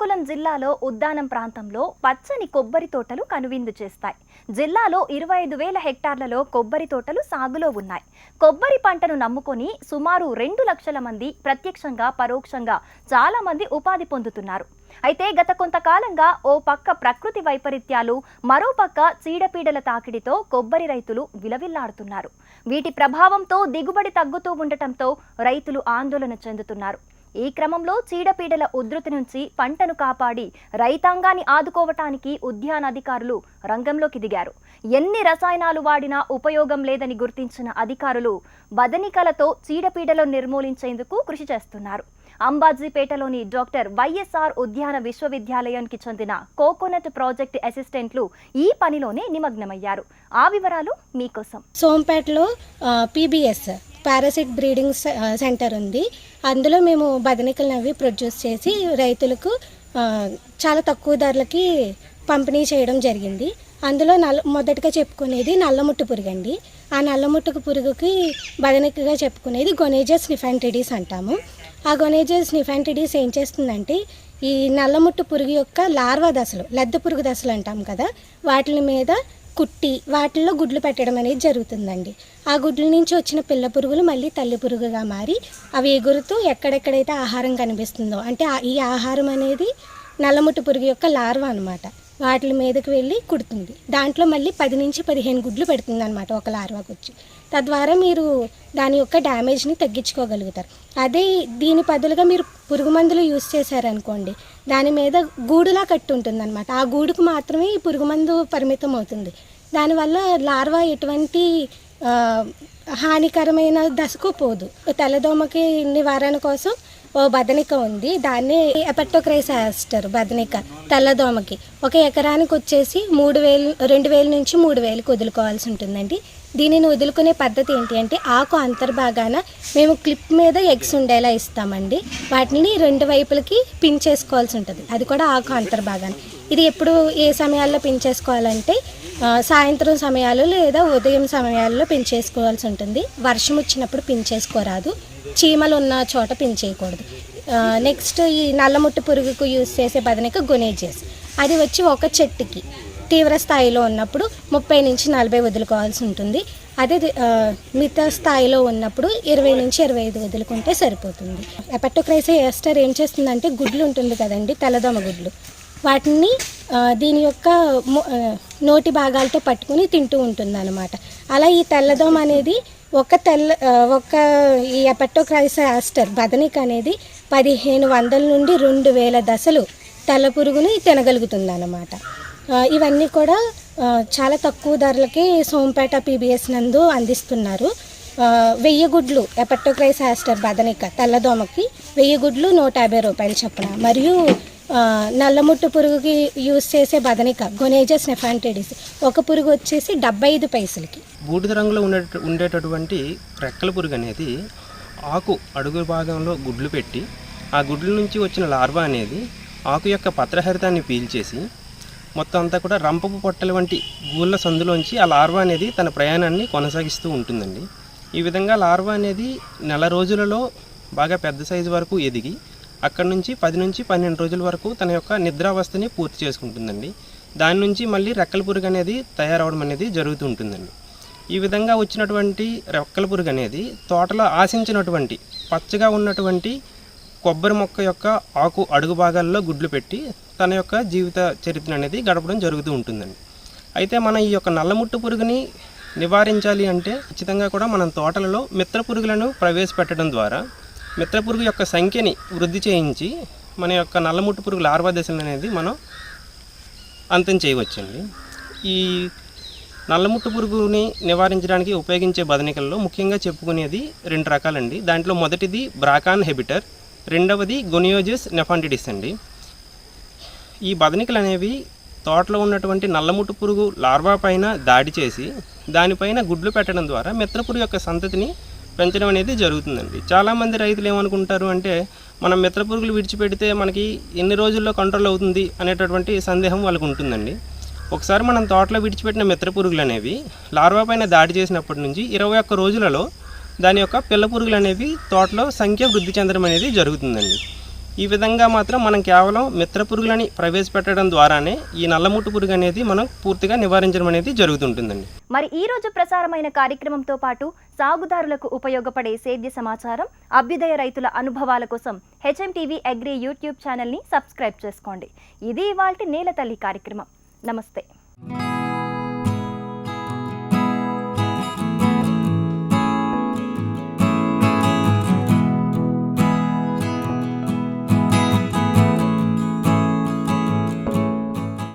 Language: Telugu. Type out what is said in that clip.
శ్రీకాకుళం జిల్లాలో ఉద్దానం ప్రాంతంలో పచ్చని కొబ్బరి తోటలు కనువిందు చేస్తాయి. జిల్లాలో ఇరవై ఐదు వేల హెక్టార్లలో కొబ్బరి తోటలు సాగులో ఉన్నాయి. కొబ్బరి పంటను నమ్ముకొని సుమారు రెండు లక్షల మంది ప్రత్యక్షంగా పరోక్షంగా చాలా మంది ఉపాధి పొందుతున్నారు. అయితే గత కొంతకాలంగా ఓ పక్క ప్రకృతి వైపరీత్యాలు మరో పక్క చీడపీడల తాకిడితో కొబ్బరి రైతులు విలవిల్లాడుతున్నారు. వీటి ప్రభావంతో దిగుబడి తగ్గుతూ ఉండటంతో రైతులు ఆందోళన చెందుతున్నారు. ఈ క్రమంలో చీడపీడల ఉధృతి నుంచి పంటను కాపాడి రైతాంగాన్ని ఆదుకోవటానికి ఉద్యాన అధికారులు రంగంలోకి దిగారు. ఎన్ని రసాయనాలు వాడినా ఉపయోగం లేదని గుర్తించిన అధికారులు బదనికలతో చీడపీడలను నిర్మూలించేందుకు కృషి చేస్తున్నారు. అంబాజీపేటలోని డాక్టర్ వైఎస్ఆర్ ఉద్యాన విశ్వవిద్యాలయానికి చెందిన కోకోనట్ ప్రాజెక్ట్ అసిస్టెంట్లు ఈ పనిలోనే నిమగ్నమయ్యారు. ఆ వివరాలు మీకోసం. సోంపేటలో పీబీఎస్ పారాసిట్ బ్రీడింగ్ సె- సెంటర్ ఉంది. అందులో మేము బదనికలను అవి ప్రొడ్యూస్ చేసి రైతులకు చాలా తక్కువ ధరలకి పంపిణీ చేయడం జరిగింది. అందులో నల్ల మొదటగా చెప్పుకునేది నల్లముట్టు పురుగు అండి ఆ నల్లముట్టుకు పురుగుకి బదనికగా చెప్పుకునేది గొనేజస్ నిఫాంటిడీస్ అంటాము. ఆ గొనేజస్ నిఫాంటిడీస్ ఏం చేస్తుందంటే ఈ నల్లముట్టు పురుగు యొక్క లార్వా దశలు లద్దె పురుగు దశలు అంటాం కదా వాటి మీద కుట్టి వాటిల్లో గుడ్లు పెట్టడం అనేది జరుగుతుందండి. ఆ గుడ్ల నుంచి వచ్చిన పిల్ల పురుగులు మళ్ళీ తల్లి పురుగుగా మారి అవి ఎగురుతూ ఎక్కడెక్కడైతే ఆహారం కనిపిస్తుందో అంటే ఈ ఆహారం అనేది నల్లముట్టు పురుగు యొక్క లార్వా అనమాట వాటి మీదకి వెళ్ళి కుడుతుంది. దాంట్లో మళ్ళీ పది నుంచి పదిహేను గుడ్లు పెడుతుంది అనమాట ఒక లార్వాకి వచ్చి తద్వారా మీరు దాని యొక్క డ్యామేజ్ని తగ్గించుకోగలుగుతారు. అదే దీని బదులుగా మీరు పురుగు మందులు యూస్ చేశారనుకోండి దాని మీద గూడులా కట్టి ఉంటుంది అనమాట ఆ గూడుకు మాత్రమే ఈ పురుగు మందు పరిమితం అవుతుంది. దానివల్ల లార్వా ఎటువంటి హానికరమైన దశకు పోదు. తెల్లదోమకి నివారణ కోసం ఓ బదనిక ఉంది. దాన్ని ఎపట్టోక్రైసాస్టర్ బదనిక తెల్లదోమకి. ఒక ఎకరానికి వచ్చేసి మూడు వేలు రెండు వేల నుంచి మూడు వేలకు వదులుకోవాల్సి ఉంటుందండి. దీనిని వదులుకునే పద్ధతి ఏంటి అంటే ఆకు అంతర్భాగాన మేము క్లిప్ మీద ఎగ్స్ ఉండేలా ఇస్తామండి. వాటిని రెండు వైపులకి పిన్ చేసుకోవాల్సి ఉంటుంది. అది కూడా ఆకు అంతర్భాగాన. ఇది ఎప్పుడు ఏ సమయాల్లో పెంచేసుకోవాలంటే సాయంత్రం సమయాలు లేదా ఉదయం సమయాల్లో పెంచేసుకోవాల్సి ఉంటుంది. వర్షం వచ్చినప్పుడు పెంచేసుకోరాదు చీమలు ఉన్న చోట పెంచేయకూడదు. నెక్స్ట్ ఈ నల్లముట్టు పురుగుకు యూజ్ చేసే బదనిక గునేజెస్. అది వచ్చి ఒక చెట్టుకి. తీవ్ర స్థాయిలో ఉన్నప్పుడు ముప్పై నుంచి నలభై వదులుకోవాల్సి ఉంటుంది. అదే ఆ, మిగతా స్థాయిలో ఉన్నప్పుడు ఇరవై నుంచి ఇరవై ఐదు వదులుకుంటే సరిపోతుంది. ఎపటోక్రైసే ఎస్టర్ ఏం చేస్తుందంటే గుడ్లు ఉంటుంది కదండి తెల్లదోమ గుడ్లు. వాటిని దీని యొక్క నోటి భాగాలతో పట్టుకుని తింటూ ఉంటుంది అనమాట అలా ఈ తెల్లదోమ అనేది ఒక తెల్ల ఒక ఈ ఎపటోక్రైసే ఆస్టర్ బదనిక్ అనేది పదిహేను వందల నుండి రెండు వేల దశలు తెల్ల పురుగుని తినగలుగుతుంది ఇవన్నీ కూడా చాలా తక్కువ ధరలకి సోంపేట పీబీఎస్ నందు అందిస్తున్నారు. వెయ్యి గుడ్లు ఎపట్టోక్రైస్ ఆస్టర్ బదనిక తెల్లదోమకి వెయ్యి గుడ్లు నూట యాభై రూపాయలు చొప్పున. మరియు నల్లముట్టు పురుగుకి యూజ్ చేసే బదనిక గొనేజస్ నెఫాంటిడిస్ ఒక పురుగు వచ్చేసి డెబ్బై ఐదు పైసలకి. బూడిద రంగులో ఉండే ఉండేటటువంటి రెక్కల పురుగు అనేది ఆకు అడుగు భాగంలో గుడ్లు పెట్టి ఆ గుడ్ల నుంచి వచ్చిన లార్వా అనేది ఆకు యొక్క పత్రహరితాన్ని పీల్చేసి మొత్తం అంతా కూడా రంపపు పొట్టల వంటి గూళ్ళ సందులోంచి ఆ లార్వా అనేది తన ప్రయాణాన్ని కొనసాగిస్తూ ఉంటుందండి. ఈ విధంగా లార్వా అనేది నెల రోజులలో బాగా పెద్ద సైజు వరకు ఎదిగి అక్కడ నుంచి పది నుంచి పన్నెండు రోజుల వరకు తన యొక్క నిద్రావస్థని పూర్తి చేసుకుంటుందండి. దాని నుంచి మళ్ళీ రెక్కల పురుగు అనేది తయారవడం అనేది జరుగుతూ ఉంటుందండి. ఈ విధంగా వచ్చినటువంటి రెక్కల పురుగు అనేది తోటలో ఆశించినటువంటి పచ్చగా ఉన్నటువంటి కొబ్బరి మొక్క యొక్క ఆకు అడుగు భాగాల్లో గుడ్లు పెట్టి తన యొక్క జీవిత చరిత్ర అనేది గడపడం జరుగుతూ ఉంటుందండి. అయితే మనం ఈ యొక్క నల్లముట్టు పురుగుని నివారించాలి అంటే ఖచ్చితంగా కూడా మనం తోటలలో మిత్ర పురుగులను ప్రవేశపెట్టడం ద్వారా మిత్ర పురుగు యొక్క సంఖ్యని వృద్ధి చేయించి మన యొక్క నల్లముట్టు పురుగు లార్వా దశలు అనేది మనం అంతం చేయవచ్చండి. ఈ నల్లముట్టు పురుగుని నివారించడానికి ఉపయోగించే బదనికల్లో ముఖ్యంగా చెప్పుకునేది రెండు రకాలండి. దాంట్లో మొదటిది బ్రాకాన్ హెబిటర్ రెండవది గొనియోజస్ నెఫాంటిడిస్ అండి. ఈ బదనికలు అనేవి తోటలో ఉన్నటువంటి నల్లముట్టు పురుగు లార్వా పైన దాడి చేసి దానిపైన గుడ్లు పెట్టడం ద్వారా మిత్రపురుగు యొక్క సంతతిని పెంచడం అనేది జరుగుతుందండి. చాలామంది రైతులు ఏమనుకుంటారు అంటే మనం మిత్ర పురుగులు విడిచిపెడితే మనకి ఎన్ని రోజుల్లో కంట్రోల్ అవుతుంది అనేటటువంటి సందేహం వాళ్ళకు ఉంటుందండి. ఒకసారి మనం తోటలో విడిచిపెట్టిన మిత్ర పురుగులు అనేవి లార్వా పైన దాడి చేసినప్పటి నుంచి ఇరవై ఒక్క రోజులలో దాని యొక్క పిల్ల పురుగులు అనేవి తోటలో సంఖ్య వృద్ధి చెందడం అనేది జరుగుతుందండి. ఈ విధంగా మాత్రం మనం కేవలం మిత్ర పురుగులని ప్రవేశపెట్టడం ద్వారానే ఈ నల్లముట్టు పురుగు అనేది మనం పూర్తిగా నివారించడం అనేది జరుగుతుంటుందండి. మరి ఈ రోజు ప్రసారమైన కార్యక్రమంతో పాటు సాగుదారులకు ఉపయోగపడే సేద్య సమాచారం అభ్యుదయ రైతుల అనుభవాల కోసం హెచ్ఎం టీవీ అగ్రి యూట్యూబ్ ఛానల్ని సబ్స్క్రైబ్ చేసుకోండి. ఇది ఇవాళ నేల తల్లి కార్యక్రమం. నమస్తే.